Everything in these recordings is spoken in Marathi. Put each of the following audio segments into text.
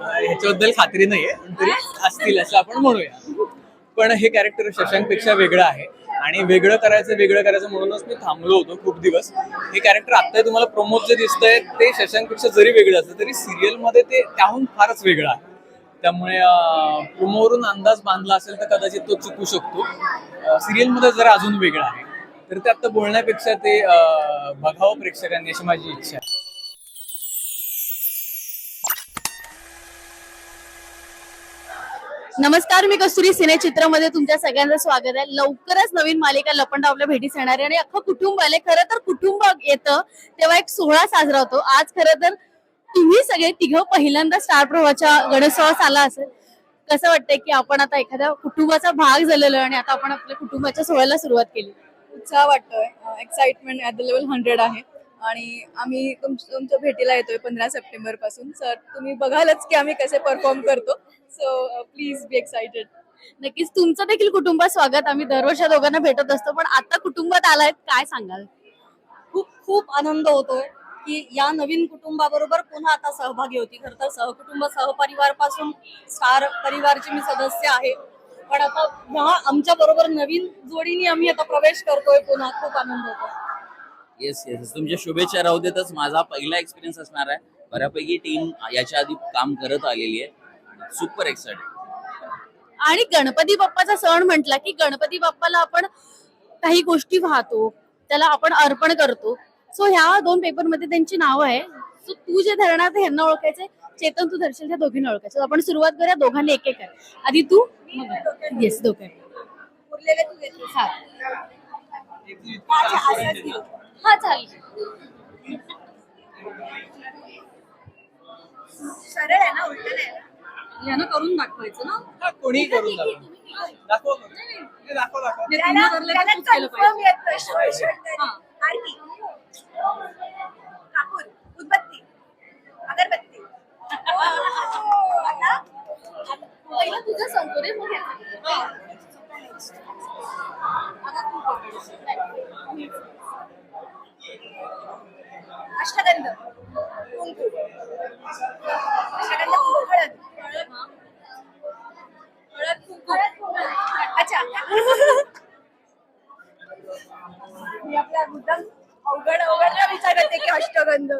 ह्याच्याबद्दल खात्री नाहीये पण तरी असतील असं आपण म्हणूया. पण हे कॅरेक्टर शशांकपेक्षा वेगळं आहे. आणि वेगळं करायचं वेगळं करायचं म्हणूनच मी थांबलो होतो खूप दिवस. हे कॅरेक्टर आता तुम्हाला प्रमोद जे दिसतंय ते शशांकपेक्षा जरी वेगळं असलं तरी सिरियलमध्ये ते त्याहून फारच वेगळं आहे. त्यामुळे प्रोमोवरून अंदाज बांधला असेल तर कदाचित तो चुकू शकतो. सिरियलमध्ये जरा अजून वेगळं आहे. तर ते आता बोलण्यापेक्षा ते बघावं प्रेक्षकांनी अशी माझी इच्छा आहे. नमस्कार मी कस्तुरी सिने तुमच्या सगळ्यांचं स्वागत आहे. लवकरच नवीन मालिका लपंडाव आपल्या भेटीस येणार आहे आणि अख्खं कुटुंब आले खरं तर कुटुंब येतं तेव्हा एक सोहळा साजरा होतो. आज खरं तर तुम्ही सगळे तिघं पहिल्यांदा स्टार प्रवाहाच्या गणेशोत्सवास आला असेल. कसं वाटतंय की आपण आता एखाद्या कुटुंबाचा भाग झालेलो आणि आता आपण आपल्या कुटुंबाच्या सोहळ्याला सुरुवात केली? उत्साह वाटतोय. Excitement at the level hundred आहे. आणि आम्ही तुम तुमच्या भेटीला येतोय पंधरा सप्टेंबरपासून सर तुम्ही बघालच की आम्ही कसे परफॉर्म करतो. सो प्लीज बी एक्साइटेड नक्कीच तुमचं देखील कुटुंबात स्वागत. आम्ही दरवर्षी दोघांना भेटत असतो पण आता कुटुंबात आलाय काय सांगाल? खूप खूप आनंद होतोय की या नवीन कुटुंबाबरोबर पुन्हा आता सहभागी होती. खरं तर सहकुटुंब सहपरिवारपासून स्टार परिवारची मी सदस्य आहे. पण आता ह्या आमच्या बरोबर नवीन जोडीने आम्ही आता प्रवेश करतोय पुन्हा. खूप आनंद होतोय. येस येस तुमच्या शुभेच्छा राहू देतच. माझा पहिला एक्सपिरियन्स असणार आहे. बऱ्यापैकी टीम याच्या आधी काम करत आलेली आहे. सुपर एक्साइटेड आणि गणपती बाप्पाचा सण म्हटला की गणपती बाप्पाला आपण काही गोष्टी वाहतो त्याला आपण अर्पण करतो. सो ह्या दोन पेपरमध्ये त्यांची नावं आहे. सो तू जे धरणार ते ह्यांना ओळखायचंय चेतन तू धरशील त्या दोघींना ओळखायचं. आपण सुरुवात करूया दोघांनी एक एक आहे आधी तू येस दोघे. हा. हा चालेल. सरळ आहे ना उलट यानं करून दाखवायचं ना? हा, कोणीही करून दाखव. दाखव करून. हे दाखव दाखव. ते तुम्ही धरलं की तूच केलं पाहिजे. हा. कापूर उदबत्ती. अगरबत्ती. पहिलं तुझं सांगतो रे मग ह्याचं. अष्टगंध. कुंकू अष्टगंध कुंकू हळद हळद कुंकू अच्छा मी आपल्या मुद्दाम अवघड अवघड ना की अष्टगंध.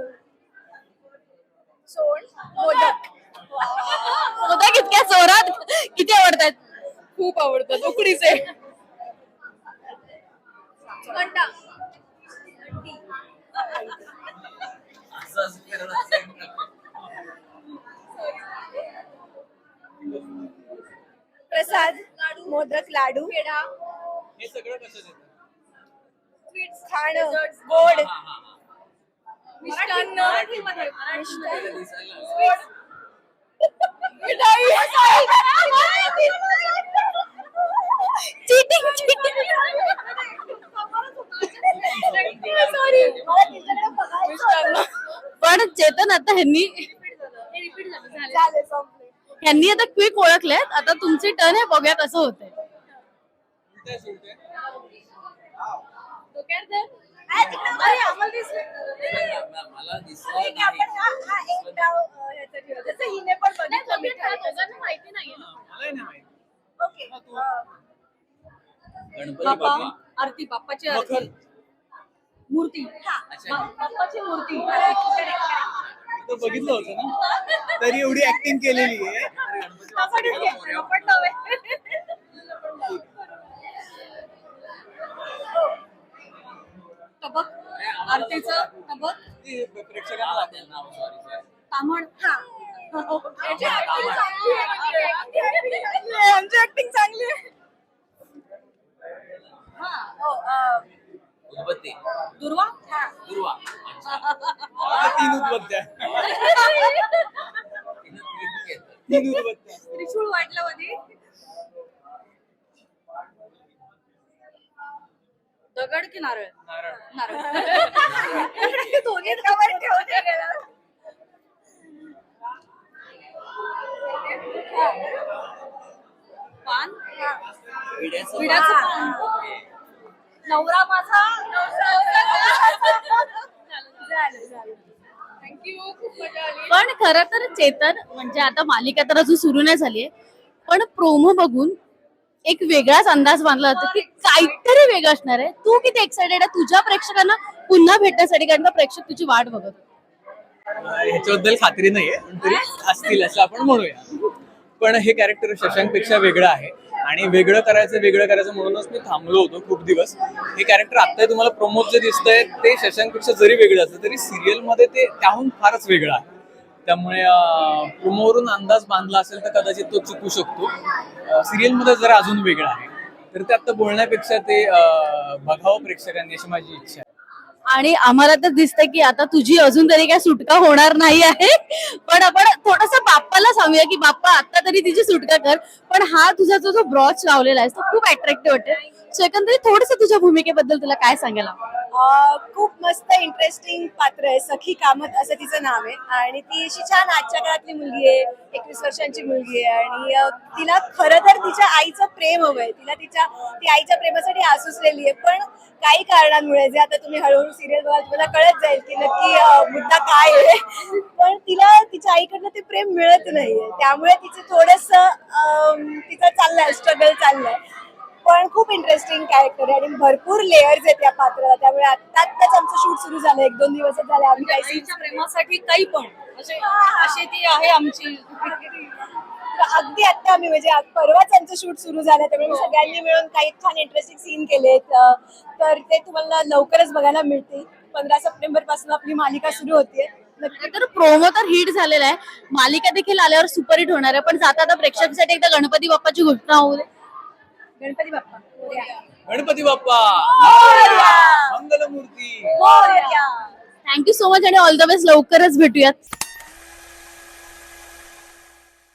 सोड. मोदक. मोदक इतक्या जोरात किती आवडतात? खूप आवडतात. उकडीचे. घंटी. मोदक लाडू. पेढा. हे सगळं कसं देतं स्वीट्स खाणं. गोड. मिष्टान्न. मिठाई चिटिंग सॉरी मिष्टान्न. पण चेतन आता ह्यांनी झाले. संपले. ह्यांनी आता क्विक ओळखलेत. आता तुमची टर्न आहे बघूया कसं होतंय उलटं आहे, उलटं आहे. अरे, आम्हाला दिसलं. मला दिसलं हिने पण. माहिती मलाही नाही माहिती. ओके अं, गणपती बाप्पा बाप्पा. आरती बाप्पाची मखर. आरती. मूर्ती. अच्छा. बा- बाप्पाची मूर्ती. तो बघितलं होतं ना? तरी एवढी ऍक्टिंग केलेली आहे. आपण. आरतीचं तबक प्रेक्षकांना sorry, sorry. तामण. हा. याची चांगली आहे. आमची ऍक्टिंग चांगली आहे. हो, उदबत्ती. दुर्वा? हा. दुर्वा. तीन उदबत्त्या. उदबत्त्या. त्रिशूळ वाटलं मध्ये दगड की नारळ? नारळ. दोन्ही. पान? विड्याचं पान. नवरा माझा. पण खरं तर चेतन म्हणजे आता मालिका तर अजून सुरू नाही झालीये पण प्रोमो बघून एक वेगळाच अंदाज बांधला जातो की काहीतरी वेगळं असणार आहे. तू किती एक्साइटेड आहे? तुझ्या प्रेक्षकांना पुन्हा भेटण्यासाठी कारण का प्रेक्षक तुझी वाट बघत ह्याच्याबद्दल खात्री नाहीये पण तरी असतील असं आपण म्हणूया. पण हे कॅरेक्टर शशांकपेक्षा वेगळं आहे. आणि वेगळं करायचं वेगळं करायचं म्हणूनच मी थांबलो होतो खूप दिवस. हे कॅरेक्टर आता तुम्हाला प्रमोद जे दिसतंय ते शशांकपेक्षा जरी वेगळं असलं तरी सिरियलमध्ये ते त्याहून फारच वेगळं आहे. त्यामुळे प्रोमोवरून अंदाज बांधला असेल तर कदाचित तो चुकू शकतो. सिरियलमध्ये जरा अजून वेगळं आहे. तर ते आता बोलण्यापेक्षा ते बघावं प्रेक्षकांनी अशी माझी इच्छा आहे. आणि आम्हाला तर दिसतंय की आता तुझी अजून तरी काय सुटका होणार नाही आहे. पण आपण थोडस बाप्पाला सांगूया की बाप्पा आता तरी तिची सुटका कर. पण हा तुझा जो जो ब्रॉच लावलेला आहे तो खूप अट्रॅक्टिव्ह वाटतो सो एकंदरीत थोडस तुझ्या भूमिकेबद्दल तुला काय सांगायला खूप मस्त इंटरेस्टिंग पात्र आहे. सखी कामत असं तिचं नाव आहे. आणि ती अशी छान आजच्या काळातली मुलगी आहे. एकवीस वर्षांची मुलगी आहे. आणि तिला खरं तर तिच्या आईचं प्रेम हवंय तिला तिच्या ती आईच्या प्रेमासाठी आसुसलेली आहे. पण काही कारणांमुळे जे आता तुम्ही हळूहळू सिरियल बघा तुम्हाला कळत जाईल की नक्की मुद्दा काय आहे. पण तिला तिच्या आईकडनं ते प्रेम मिळत नाहीये. त्यामुळे तिचं थोडस तिचं चाललंय स्ट्रगल चाललंय. पण खूप इंटरेस्टिंग कॅरेक्टर आहे. आणि भरपूर लेअर्स आहेत या पात्राला. त्यामुळे आता आत्ताच आमचं शूट सुरू झालं. एक दोन दिवस झाले आम्ही काही आईच्या प्रेमासाठी काही पण. असे अशी ती आहे आमची. अगदी आता आम्ही म्हणजे परवाच आमचं शूट सुरू झालं. त्यामुळे मी सगळ्यांनी मिळून काही छान इंटरेस्टिंग सीन केलेत. तर ते तुम्हाला लवकरच बघायला मिळतील. पंधरा सप्टेंबरपासून आपली मालिका सुरू होतीये. तर प्रोमो तर हिट झालेला आहे. मालिका देखील आल्यावर सुपरहिट होणार आहे. पण जाता आता प्रेक्षकांसाठी एकदा गणपती बाप्पाची घोषणा होऊ दे. Ganpati Bappa. Morya. Ganpati Bappa. Mangalmurti. Morya. Thank you so much आणि ऑल द बेस्ट लवकरच भेटूयात.